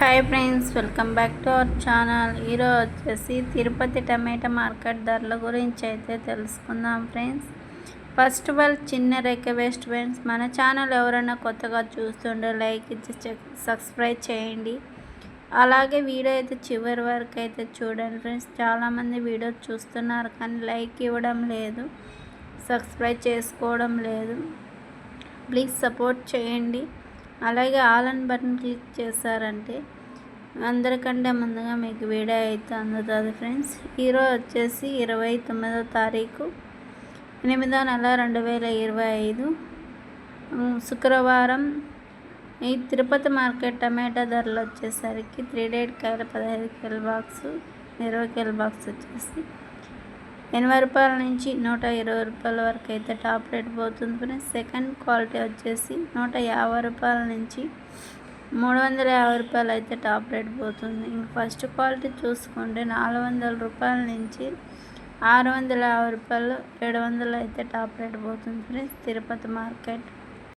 Hi friends welcome back to our channel ఈరోజు వచ్చేసి తిరుపతి టమాటా market ధరల గురించి అయితే తెలుసుకుందాం ఫ్రెండ్స్ ఫస్ట్ ఆఫ్ ఆల్ చిన్న రిక్వెస్ట్ ఫ్రెండ్స్ మన ఛానల్ ఎవరైనా కొత్తగా చూస్తుండే లైక్ ఇచ్చి చెక్ సబ్స్క్రైబ్ చేయండి. అలాగే వీడియో అయితే చివరి వరకు అయితే చూడండి ఫ్రెండ్స్ చాలామంది వీడియో చూస్తున్నారు కానీ లైక్ ఇవ్వడం లేదు సబ్స్క్రైబ్ చేసుకోవడం లేదు. ప్లీజ్ సపోర్ట్ చేయండి. అలాగే ఆల్ అండ్ బటన్ క్లిక్ చేశారంటే అందరికంటే ముందుగా మీకు వీడియో అయితే అందుతుంది ఫ్రెండ్స్. ఈరోజు వచ్చేసి ఇరవై తొమ్మిదో తారీఖు ఎనిమిదో నెల రెండు వేల ఇరవై ఐదు. శుక్రవారం ఈ తిరుపతి మార్కెట్ టమాటా ధరలు వచ్చేసరికి త్రీ డేట్ కాయలు పదహైదు కిలో బాక్సు ఇరవై కిలో బాక్స్ వచ్చేసి ఎనభై రూపాయల నుంచి నూట ఇరవై రూపాయల వరకు అయితే టాప్ రేట్ పోతుంది ఫ్రెండ్స్. సెకండ్ క్వాలిటీ వచ్చేసి నూట యాభై రూపాయల నుంచి మూడు వందల యాభై రూపాయలు అయితే టాప్ రేట్ పోతుంది. ఇంక ఫస్ట్ క్వాలిటీ చూసుకుంటే నాలుగు వందల రూపాయల నుంచి ఆరు వందల యాభై రూపాయలు ఏడు వందలు అయితే టాప్ రేట్ పోతుంది ఫ్రెండ్స్. తిరుపతి మార్కెట్.